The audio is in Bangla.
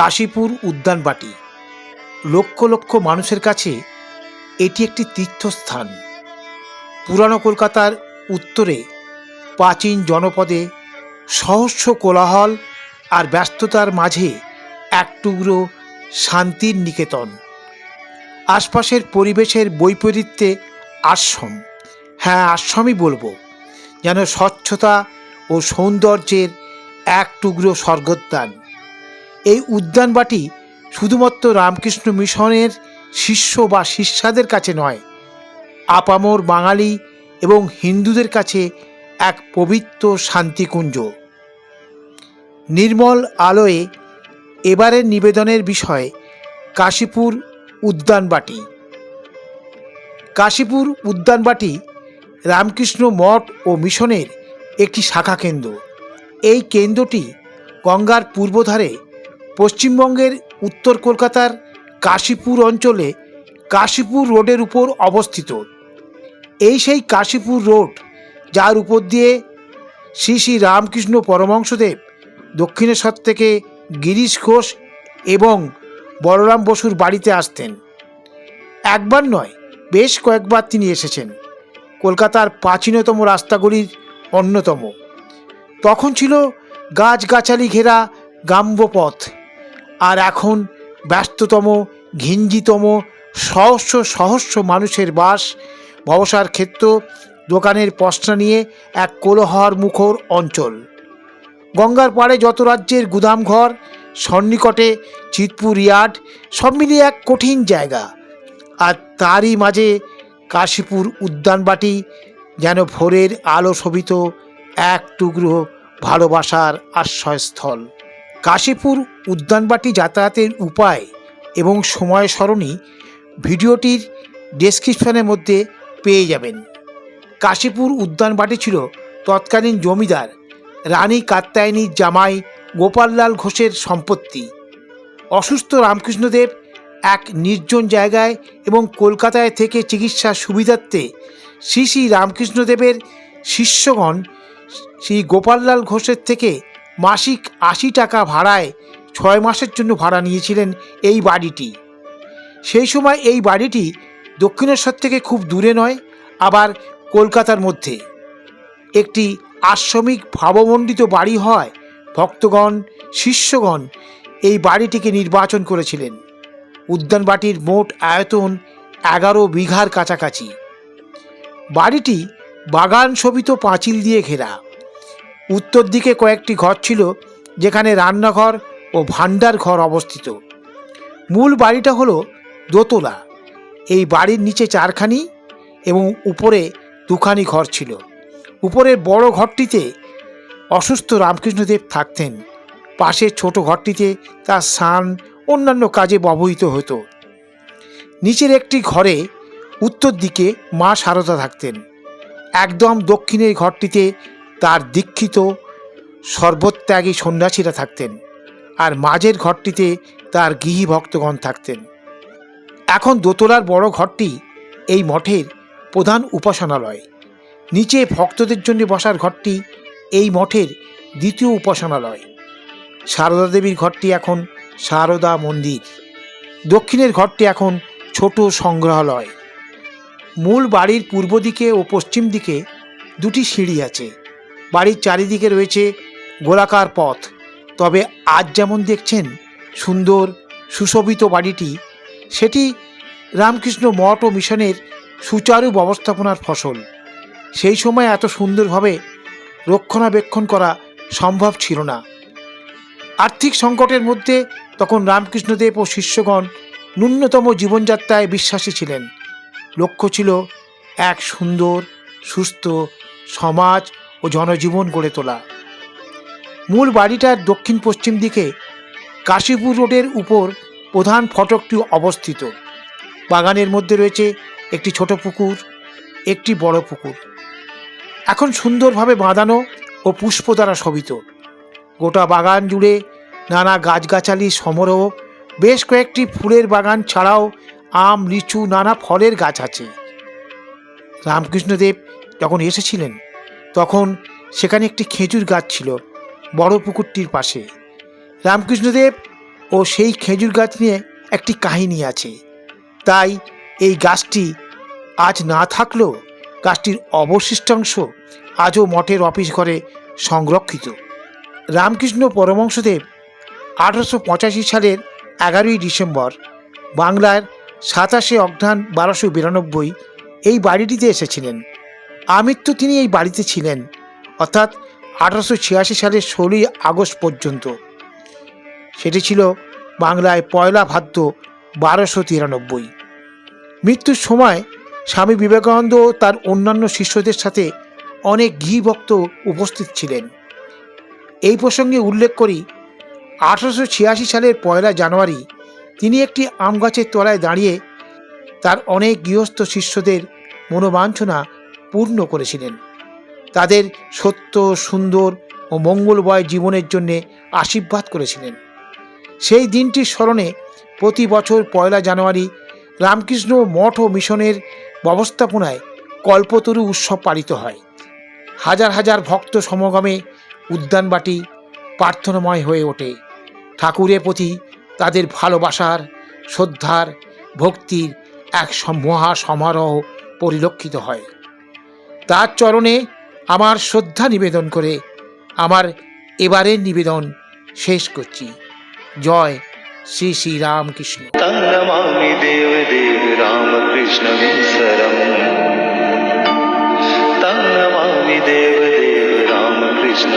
কাশীপুর উদ্যানবাটি লক্ষ লক্ষ মানুষের কাছে এটি একটি তীর্থস্থান। পুরানো কলকাতার উত্তরে প্রাচীন জনপদে সহস্র কোলাহল আর ব্যস্ততার মাঝে এক টুকরো শান্তির নিকেতন। আশপাশের পরিবেশের বৈপরীত্যে আশ্রম। হ্যাঁ আশ্রমই বলব। যেন স্বচ্ছতা ও সৌন্দর্যের এক টুকরো স্বর্গোদ্যান। এই উদ্যানবাটি শুধুমাত্র রামকৃষ্ণ মিশনের শিষ্য বা শিষ্যাদের কাছে নয়, আপামর বাঙালি এবং হিন্দুদের কাছে এক পবিত্র শান্তিকুঞ্জ। নির্মল আলোয়ে এবারের নিবেদনের বিষয় কাশীপুর উদ্যানবাটি কাশীপুর উদ্যানবাটি রামকৃষ্ণ মঠ ও মিশনের একটি শাখা কেন্দ্র। এই কেন্দ্রটি গঙ্গার পূর্বধারে পশ্চিমবঙ্গের উত্তর কলকাতার কাশীপুর অঞ্চলে কাশীপুর রোডের উপর অবস্থিত। এই সেই কাশীপুর রোড, যার উপর দিয়ে শ্রী শ্রী রামকৃষ্ণ পরমহংসদেব, দক্ষিণেশ্বর থেকে গিরিশ ঘোষ এবং বলরাম বসুর বাড়িতে আসতেন। একবার নয়, বেশ কয়েকবার তিনি এসেছেন। কলকাতার প্রাচীনতম রাস্তাগুলির অন্যতম। তখন ছিল গাছগাছালি ঘেরা গাম্য পথ আর এখন ব্যস্ততম, ঘিঞ্জিতম, সহস্র সহস্র মানুষের বাস ব্যবসার ক্ষেত্র দোকানের পশরা নিয়ে এক কোলাহর মুখর অঞ্চল। গঙ্গার পাড়ে যত রাজ্যের গুদামঘর সন্নিকটে চিতপুর ইয়ার্ড, সব মিলিয়ে এক কঠিন জায়গা। আর তারই মাঝে কাশীপুর উদ্যানবাটি যেন ভোরের আলো শোভিত এক টুকরো ভালোবাসার আশ্রয়স্থল। কাশীপুর উদ্যানবাটি যাতায়াতের উপায় এবং সময় সরণি ভিডিওটির ডেসক্রিপশনের মধ্যে পেয়ে যাবেন। কাশীপুর উদ্যানবাটি ছিল তৎকালীন জমিদার রানী কাত্যায়নীর জামাই গোপাললাল ঘোষের সম্পত্তি। অসুস্থ রামকৃষ্ণদেব এক নির্জন জায়গায় এবং কলকাতায় থেকে চিকিৎসার সুবিধার্থে শ্রী শ্রী রামকৃষ্ণদেবের শিষ্যগণ শ্রী গোপাললাল ঘোষের থেকে মাসিক আশি টাকা ভাড়ায় ছয় মাসের জন্য ভাড়া নিয়েছিলেন এই বাড়িটি। সেই সময় এই বাড়িটি দক্ষিণেশ্বর থেকে খুব দূরে নয়, আবার কলকাতার মধ্যে। একটি আশ্রমিক ভাবমণ্ডিত বাড়ি হয়, ভক্তগণ, শিষ্যগণ এই বাড়িটিকে নির্বাচন করেছিলেন। উদ্যানবাটির মোট আয়তন এগারো বিঘার কাছাকাছি। বাড়িটি বাগান শোভিত পাঁচিল দিয়ে ঘেরা। উত্তর দিকে কয়েকটি ঘর ছিল, যেখানে রান্নাঘর ও ভাণ্ডার ঘর অবস্থিত। মূল বাড়িটা হলো দোতলা। এই বাড়ির নিচে চারখানি এবং উপরে দুখানি ঘর ছিল। উপরের বড় ঘরটিতে অসুস্থ রামকৃষ্ণদেব থাকতেন। পাশের ছোট ঘরটিতে তার স্নান, অন্যান্য কাজে ব্যবহৃত হতো। নিচের একটি ঘরে উত্তর দিকে মা সারদা থাকতেন। একদম দক্ষিণের ঘরটিতে তার দীক্ষিত সর্বত্যাগী সন্ন্যাসীরা থাকতেন আর মাঝের ঘরটিতে তার গৃহী ভক্তগণ থাকতেন। এখন দোতলার বড় ঘরটি এই মঠের প্রধান উপাসনালয়। নিচে ভক্তদের জন্য বসার ঘরটি এই মঠের দ্বিতীয় উপাসনালয়। সারদা দেবীর ঘরটি এখন সারদা মন্দির। দক্ষিণের ঘরটি এখন ছোট সংগ্রহালয়। মূল বাড়ির পূর্ব দিকে ও পশ্চিম দিকে দুটি সিঁড়ি আছে। বাড়ির চারিদিকে রয়েছে গোলাকার পথ। তবে আজ যেমন দেখছেন সুন্দর, সুশোভিত বাড়িটি, সেটি রামকৃষ্ণ মঠ ও মিশনের সুচারু ব্যবস্থাপনার ফসল। সেই সময় এত সুন্দরভাবে রক্ষণাবেক্ষণ করা সম্ভব ছিল না। আর্থিক সংকটের মধ্যে তখন রামকৃষ্ণদেব ও শিষ্যগণ ন্যূনতম জীবনযাত্রায় বিশ্বাসী ছিলেন। লক্ষ্য ছিল এক সুন্দর, সুস্থ সমাজ ও জনজীবন গড়ে তোলা। মূল বাড়িটার দক্ষিণ পশ্চিম দিকে কাশীপুর রোডের উপর প্রধান ফটকটি অবস্থিত। বাগানের মধ্যে রয়েছে একটি ছোট পুকুর, একটি বড় পুকুর। এখন সুন্দরভাবে বাঁধানো ও পুষ্প দ্বারা শোভিত। গোটা বাগান জুড়ে নানা গাছগাছালি, সমারোহ, বেশ কয়েকটি ফুলের বাগান ছাড়াও আম, লিচু, নানা ফলের গাছ আছে। রামকৃষ্ণদেব যখন এসেছিলেন তখন সেখানে একটি খেজুর গাছ ছিল, বড় পুকুরটির পাশে। রামকৃষ্ণদেব ও সেই খেজুর গাছ নিয়ে একটি কাহিনী আছে। তাই এই গাছটি আজ না থাকলেও গাছটির অবশিষ্টাংশ আজও মঠের অফিস ঘরে সংরক্ষিত। রামকৃষ্ণ পরমংশদেব আঠারোশো পঁচাশি সালের এগারোই ডিসেম্বর বাংলার সাতাশে অঘ্রান বারোশো বিরানব্বই এই বাড়িটিতে এসেছিলেন। আমৃত্যু তিনি এই বাড়িতে ছিলেন, অর্থাৎ আঠারোশো ছিয়াশি সালের ষোলোই আগস্ট পর্যন্ত। সেটি ছিল বাংলায় পয়লা ভাদ্র বারোশো তিরানব্বই। মৃত্যুর সময় স্বামী বিবেকানন্দ তার অন্যান্য শিষ্যদের সাথে অনেক ঘি ভক্ত উপস্থিত ছিলেন। এই প্রসঙ্গে উল্লেখ করি, আঠারোশো ছিয়াশি সালের পয়লা জানুয়ারি তিনি একটি আম গাছের তলায় দাঁড়িয়ে তার অনেক গৃহস্থ শিষ্যদের মনোবাঞ্ছনা পূর্ণ করেছিলেন। তাদের সত্য, সুন্দর ও মঙ্গলময় জীবনের জন্যে আশীর্বাদ করেছিলেন। সেই দিনটির স্মরণে প্রতি বছর পয়লা জানুয়ারি রামকৃষ্ণ মঠ ও মিশনের ব্যবস্থাপনায় কল্পতরু উৎসব পালিত হয়। হাজার হাজার ভক্ত সমাগমে উদ্যানবাটি প্রার্থনাময় হয়ে ওঠে। ঠাকুরের প্রতি তাদের ভালোবাসার, শ্রদ্ধার, ভক্তির এক মহা সমারোহ পরিলক্ষিত হয়। তার চরণে আমার শ্রদ্ধা নিবেদন করে। আমার এবারের নিবেদন শেষ করছি। জয় শ্রী শ্রী রামকৃষ্ণ। দেব দেব রামকৃষ্ণ দেব রামকৃষ্ণ